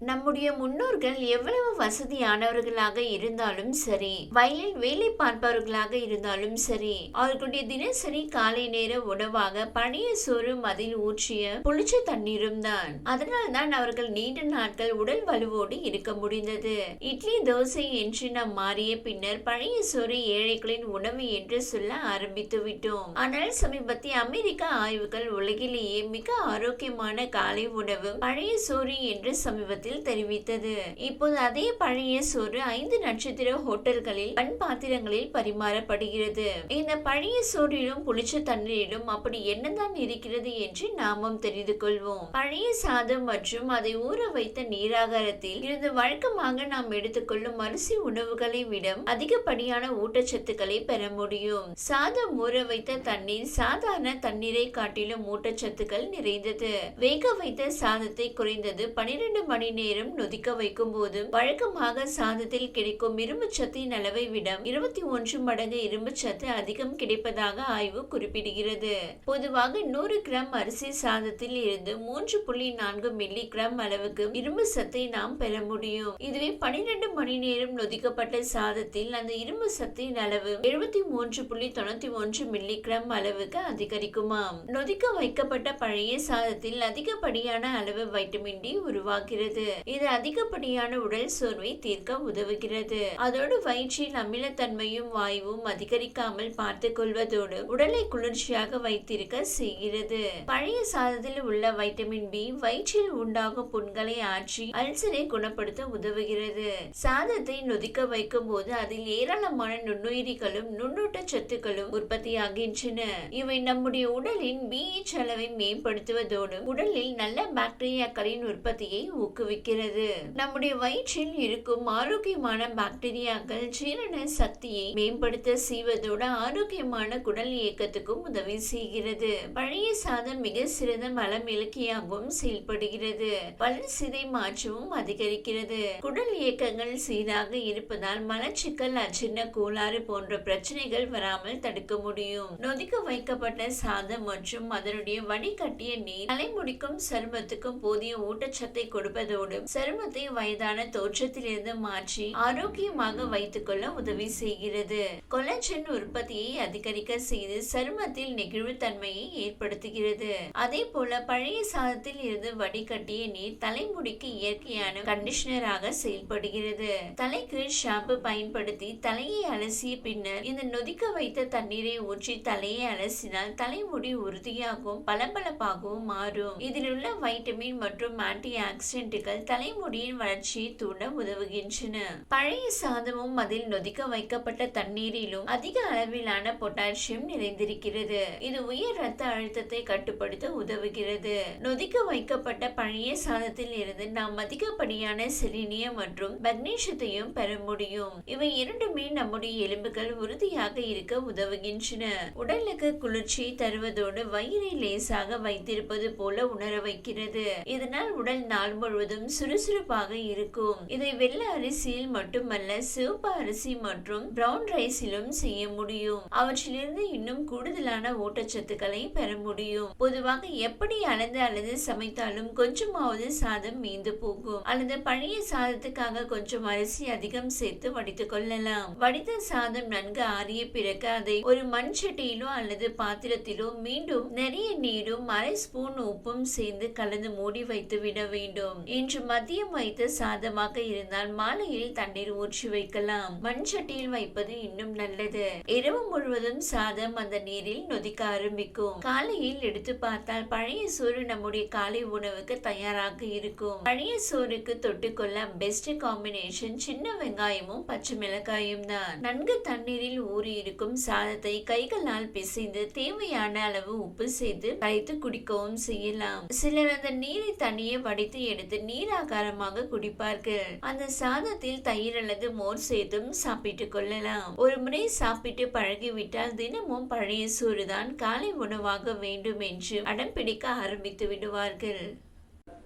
நம்முடைய முன்னோர்கள் எவ்வளவு வசதியானவர்களாக இருந்தாலும் சரி வயலில் வேலை பார்ப்பவர்களாக இருந்தாலும் சரி அவர்களுடைய தினசரி காலை நேர உணவாக பழைய சோறும் அதில் ஊற்றிய புளிச்ச தண்ணீரும் தான். அதனால் தான் அவர்கள் நீண்ட நாட்கள் உடல் வலுவோடு இருக்க முடிந்தது. இட்லி தோசை என்று நாம் மாறிய பின்னர் பழைய சோறு ஏழைகளின் உணவு என்று சொல்ல ஆரம்பித்து விட்டோம். ஆனால் சமீபத்திய அமெரிக்க ஆய்வுகள் உலகிலேயே மிக ஆரோக்கியமான காலை உணவு பழைய சோறு என்று சமீபத்தில் தெரிவித்தது. இப்போது அதே பழைய சோறு ஐந்து நட்சத்திர ஹோட்டல்களில் பண் பாத்திரங்களில் பரிமாறப்படுகிறது. இந்த பழைய சோறிலும் புளிச்ச தண்ணீரிலும் அப்படி என்னதான் இருக்கிறது என்று நாமும் தெரிந்து கொள்வோம். பழைய சாதம் மற்றும் அதை ஊற வைத்த நீராகாரத்தில் இருந்து வழக்கமாக நாம் எடுத்துக்கொள்ளும் அரிசி உணவுகளை விட அதிகப்படியான ஊட்டச்சத்துக்களை பெற முடியும். சாதம் ஊற வைத்த தண்ணீர் சாதாரண தண்ணீரை காட்டிலும் ஊட்டச்சத்துக்கள் நிறைந்தது. வேக வைத்த சாதத்தை குறைந்தது பனிரெண்டு மணி நேரம் நொதிக்க வைக்கும் போது வழக்கமாக சாதத்தில் கிடைக்கும் இரும்பு சத்தின் அளவை விட இருபத்தி ஒன்று மடங்கு இரும்பு சத்து அதிகம் கிடைப்பதாக ஆய்வு குறிப்பிடுகிறது. பொதுவாக நூறு கிராம் அரிசி சாதத்தில் இருந்து மூன்று புள்ளி நான்கு மில்லி கிராம் அளவுக்கு இரும்பு சத்தை நாம் பெற முடியும். இதுவே பனிரெண்டு மணி நேரம் நொதிக்கப்பட்ட சாதத்தில் அந்த இரும்பு சத்தின் அளவு எழுபத்தி மூன்று புள்ளி தொண்ணூத்தி ஒன்று மில்லி கிராம் அளவுக்கு அதிகரிக்குமாம். நொதிக்க வைக்கப்பட்ட பழைய சாதத்தில் அதிகப்படியான அளவு வைட்டமின் டி உருவாகிறது. இது அதிகப்படியான உடல் சோர்வை தீர்க்க உதவுகிறது. அதோடு வயிற்றில் அமிலத்தன்மையும் வாயுவும் அதிகரிக்காமல் பார்த்துக் கொள்வதோடு உடலை குளிர்ச்சியாக வைத்திருக்க செய்கிறது. பழைய சாதத்தில் உள்ள வைட்டமின் பி வயிற்றில் உண்டாகும் புண்களை ஆற்றி அல்சரை குணப்படுத்த உதவுகிறது. சாதத்தை நொதிக்க வைக்கும் போது அதில் ஏராளமான நுண்ணுயிரிகளும் நுண்ணூட்ட சத்துக்களும் உற்பத்தியாகின்றன. இவை நம்முடைய உடலின் பிஎச் அளவை மேம்படுத்துவதோடு உடலில் நல்ல பாக்டீரியாக்களின் உற்பத்தியை ஊக்குவி ஊக்குவிக்கிறது நம்முடைய வயிற்றில் இருக்கும் ஆரோக்கியமான பாக்டீரியாக்கள் ஜீரண சக்தியை மேம்படுத்த செய்வதோடு ஆரோக்கியமான குடல் இயக்கத்துக்கும் உதவி செய்கிறது. பழைய சாதம் மிக சிறந்த மலம் இலக்கியாகவும் செயல்படுகிறது. பல் சிதை மாற்றமும் அதிகரிக்கிறது. குடல் இயக்கங்கள் சீராக இருப்பதால் மலச்சிக்கல் அச்சின்ன கோளாறு போன்ற பிரச்சனைகள் வராமல் தடுக்க முடியும். நொதிக்க வைக்கப்பட்ட சாதம் மற்றும் அதனுடைய வடிகட்டிய நீர் தலைமுடிக்கும் சருமத்துக்கும் போதிய ஊட்டச்சத்தை கொடுப்பதோடு சருமத்தை வயதான தோற்றத்திலிருந்து மாற்றி ஆரோக்கியமாக வைத்துக் கொள்ள உதவி செய்கிறது. கொலஜன் உற்பத்தியை அதிகரிக்க செய்து சருமத்தில் நெகிழ்வுத்தன்மையை ஏற்படுத்துகிறது. அதே போல பழைய சாதத்தில் இருந்து வடிகட்டிய நீர் தலைமுடிக்கு இயற்கையான கண்டிஷனராக செயல்படுகிறது. தலைக்கு ஷாம்பு பயன்படுத்தி தலையை அலசிய பின்னர் இந்த நொதிக்க வைத்த தண்ணீரை ஊற்றி தலையை அலசினால் தலைமுடி உறுதியாகவும் பளபளப்பாகவும் மாறும். இதில் உள்ள வைட்டமின் மற்றும் ஆன்டி ஆக்சிடென்ட்டுகள் தலைமுடியின் வளர்ச்சியை தூண்ட உதவுகின்றன. பழைய சாதமும் அதில் நொதிக்க வைக்கப்பட்ட தண்ணீரிலும் அதிக அளவிலான பொட்டாசியம் நிறைந்திருக்கிறது. இது உயர் ரத்த அழுத்தத்தை கட்டுப்படுத்த உதவுகிறது. நொதிக்க வைக்கப்பட்ட பழைய சாதத்தில் இருந்து நாம் அதிகப்படியான செலினியம் மற்றும் மக்னீசியத்தையும் பெற முடியும். இவை இரண்டுமே நம்முடைய எலும்புகள் உறுதியாக இருக்க உதவுகின்றன. உடலுக்கு குளிர்ச்சியை தருவதோடு வயிறை லேசாக வைத்திருப்பது போல உணர வைக்கிறது. இதனால் உடல் நாள் முழுவதும் சுறுசுறுப்பாக இருக்கும். இதை வெள்ளை அரிசியில் மட்டுமல்ல சிவப்பு அரிசி மற்றும் பிரவுன் ரைஸிலும் செய்ய முடியும். அவற்றிலிருந்து இன்னும் கூடுதலான ஊட்டச்சத்துக்களை பெற முடியும். பொதுவாக எப்படி அளந்து அல்லது சமைத்தாலும் கொஞ்சமாவது சாதம் மீந்து போகும். அல்லது பழைய சாதத்துக்காக கொஞ்சம் அரிசி அதிகம் சேர்த்து வடித்துக் கொள்ளலாம். வடித்த சாதம் நன்கு ஆறிய பிறகு அதை ஒரு மண் சட்டியிலோ அல்லது பாத்திரத்திலோ மீண்டும் நிறைய நீரும் அரை ஸ்பூன் உப்பும் சேர்ந்து கலந்து மூடி வைத்து விட வேண்டும். இன்று மதியம் வைத்து சாதமாக இருந்தால் மாலையில் தண்ணீர் ஊற்றி வைக்கலாம். மண் சட்டியில் வைப்பது இன்னும் நல்லது. இரவு முழுவதும் சாதம் அந்த நீரில் நொதிக்க ஆரம்பிக்கும். காலையில் எடுத்து பார்த்தால் பழைய சோறு நம்முடைய காலை உணவுக்கு தயாராக இருக்கும். பழைய சோறுக்கு தொட்டுக்கொள்ள பெஸ்ட் காம்பினேஷன் சின்ன வெங்காயமும் பச்சை மிளகாயும் தான். நன்கு தண்ணீரில் ஊறி இருக்கும் சாதத்தை கைகளால் பிசைந்து தேவையான அளவு உப்பு செய்து கரைத்து குடிக்கவும் செய்யலாம். சிலர் அந்த நீரை தனியே வடித்து எடுத்து நீராகாரமாக குடிப்பார்கள். அந்த சாதத்தில் தயிர் அல்லது மோர் சேர்த்தும் சாப்பிட்டுக் கொள்ளலாம். ஒரு முறை சாப்பிட்டு பழகிவிட்டால் தினமும் பழைய சோறுதான் காலை உணவாக வேண்டும் என்று அடம் பிடிக்க ஆரம்பித்து விடுவார்கள்.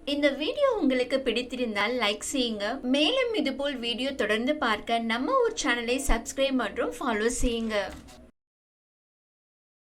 இந்த வீடியோ உங்களுக்கு பிடித்திருந்தால் லைக் செய்யுங்க. மேலும் இதுபோல் வீடியோ தொடர்ந்து பார்க்க நம்ம ஒரு சேனலை சப்ஸ்கிரைப் மற்றும் ஃபாலோ செய்யுங்க.